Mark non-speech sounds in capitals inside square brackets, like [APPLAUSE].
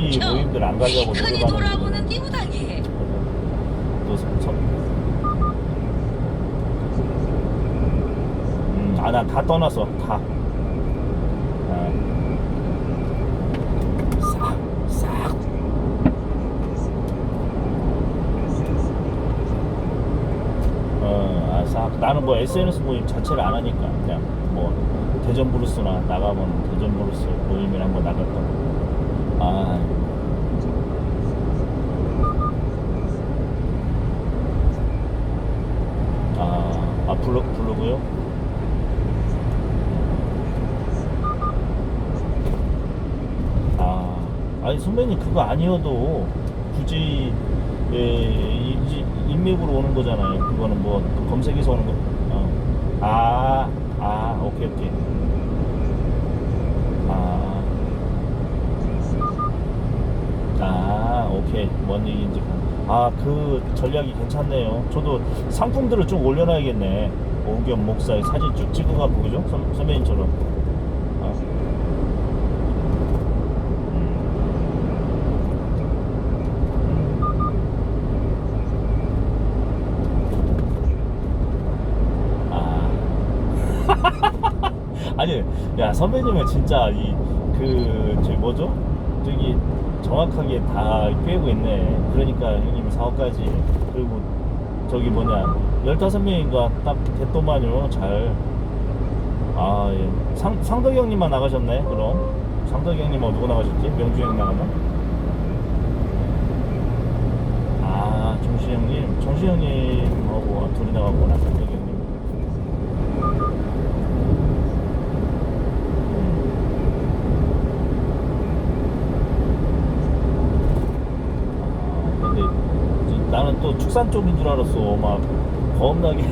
굳이 모임들 안 가려고 흔히 노력하는 돌아보는 띠부당이 또 선, 선. 음, 아, 나 다 떠났어. 다. 아. 싹, 싹. 어, 아, 싹. 나는 뭐 SNS 모임 자체를 안 하니까 그냥 뭐 대전 브루스나 나가면 대전 브루스 모임이나 한번 나갈 거. 아. 아, 아 블로, 블로그요? 아, 아니 선배님 그거 아니어도 굳이 예, 인맥으로 오는 거잖아요. 그거는 뭐 검색해서 오는 거. 어. 아, 아, 오케이 오케이. 아, 아, 오케이. 뭔 얘기인지. 아, 그 전략이 괜찮네요. 저도 상품들을 좀 올려놔야겠네. 오겸 목사의 사진 쭉 찍어갖고, 그죠? 선, 선배님처럼. 아. 아. [LAUGHS] 아니, 야, 선배님은 진짜 이, 그, 저기 뭐죠? 저기 정확하게 다 꿰고 있네. 그러니까 형님 사업까지. 그리고 저기 뭐냐, 15명인가 딱 됐더만요. 잘. 아, 예. 상, 상덕이 형님만 나가셨네, 그럼. 상덕이 형님하고 누구 나가셨지? 명주 형 나가나? 아, 정시 형님. 정시 형님하고 둘이 나갔구나, 상덕이 형님. 아, 근데 나는 또 축산 쪽인 줄 알았어. 막 겁나게